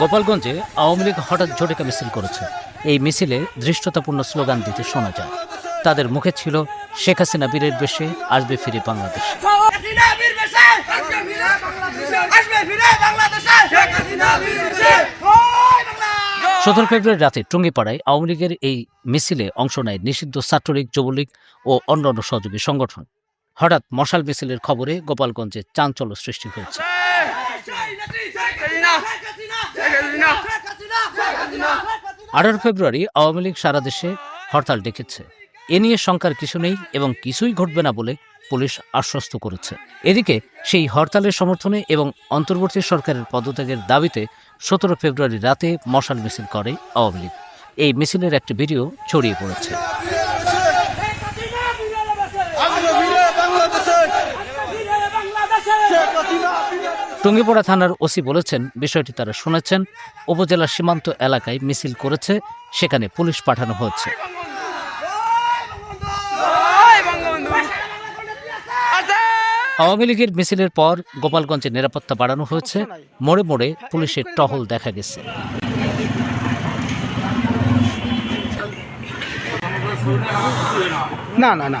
গোপালগঞ্জে আওয়ামী লীগ হঠাৎ ঝটিকা মিছিল করেছে। এই মিছিলে ধৃষ্টতাপূর্ণ স্লোগান দিতে শোনা যায়। তাদের মুখে ছিল শেখ হাসিনা বীরের বেশে, আসবে ফিরে বাংলাদেশ। সতেরো ফেব্রুয়ারি রাতে টুঙ্গিপাড়ায় আওয়ামী লীগের এই মিছিলে অংশ নেয় নিষিদ্ধ ছাত্রলীগ, যুবলীগ ও অন্যান্য সহযোগী সংগঠন। হঠাৎ মশাল মিছিলের খবরে গোপালগঞ্জে চাঞ্চল্য সৃষ্টি হয়েছে। আঠারো ফেব্রুয়ারি আওয়ামী লীগ সারা দেশে হরতাল ডেকেছে। এ নিয়ে শঙ্কার কিছু নেই এবং কিছুই ঘটবে না বলে পুলিশ আশ্বস্ত করেছে। এদিকে সেই হরতালের সমর্থনে এবং অন্তর্বর্তী সরকারের পদত্যাগের দাবিতে সতেরো ফেব্রুয়ারি রাতে মশাল মিছিল করে আওয়ামী লীগ। এই মিছিলের একটি ভিডিও ছড়িয়ে পড়েছে। টুঙ্গিপাড়া থানার ওসি বলেছেন, বিষয়টি তারা শুনেছেন। উপজেলার সীমান্ত এলাকায় মিছিল করেছে, সেখানে পুলিশ পাঠানো হয়েছে। আওয়ামী লীগের মিছিলের পর গোপালগঞ্জে নিরাপত্তা বাড়ানো হয়েছে। মোড়ে মোড়ে পুলিশের টহল দেখা গেছে। না না না।